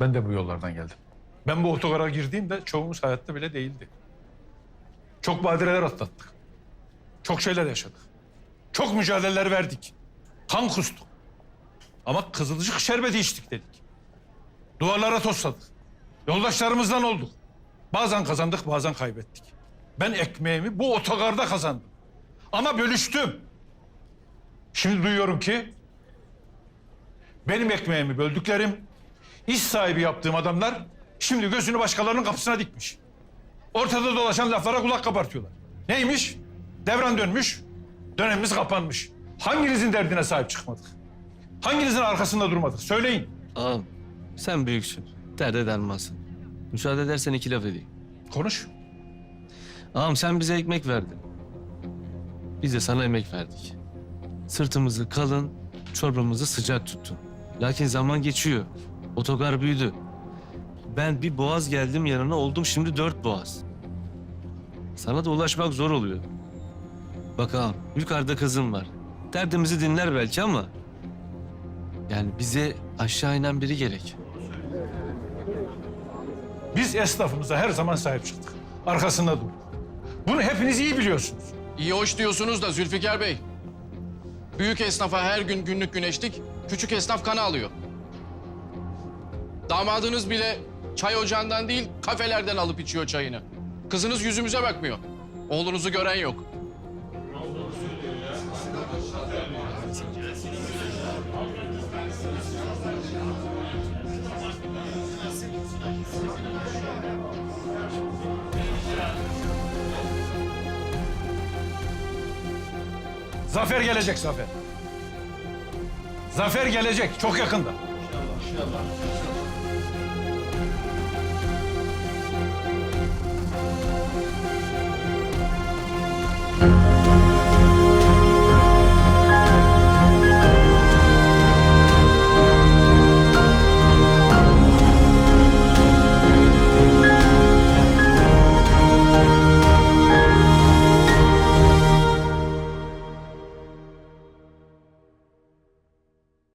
Ben de bu yollardan geldim. Ben bu otogara girdiğimde çoğumuz hayatta bile değildi. Çok badireler atlattık. Çok şeyler yaşadık. Çok mücadeleler verdik. Kan kustuk. Ama kızılcık şerbeti içtik dedik. Duvarlara tosladık. Yoldaşlarımızdan olduk. Bazen kazandık, bazen kaybettik. Ben ekmeğimi bu otogarda kazandım. Ama bölüştüm. Şimdi duyuyorum ki benim ekmeğimi böldüklerim, iş sahibi yaptığım adamlar şimdi gözünü başkalarının kapısına dikmiş. Ortada dolaşan laflara kulak kabartıyorlar. Neymiş? Devran dönmüş, dönemimiz kapanmış. Hanginizin derdine sahip çıkmadık? Hanginizin arkasında durmadık? Söyleyin. Ağam sen büyüksün. Dert edermezsin. Müsaade edersen iki laf edeyim. Konuş. Ağam sen bize ekmek verdin. Biz de sana emek verdik. Sırtımızı kalın, çorbamızı sıcak tuttun. Lakin zaman geçiyor. Otogar büyüdü. Ben bir boğaz geldim yanına oldum şimdi dört boğaz. Sana da ulaşmak zor oluyor. Bak ağam yukarıda kızım var. Derdimizi dinler belki ama... Yani bize aşağı inen biri gerek. Biz esnafımıza her zaman sahip çıktık. Arkasında durduk. Bunu hepiniz iyi biliyorsunuz. İyi hoş diyorsunuz da Zülfikar Bey. Büyük esnafa her gün günlük güneşlik, küçük esnaf kana alıyor. Damadınız bile çay ocağından değil, kafelerden alıp içiyor çayını. Kızınız yüzümüze bakmıyor. Oğlunuzu gören yok. Zafer gelecek Zafer. Zafer gelecek çok yakında.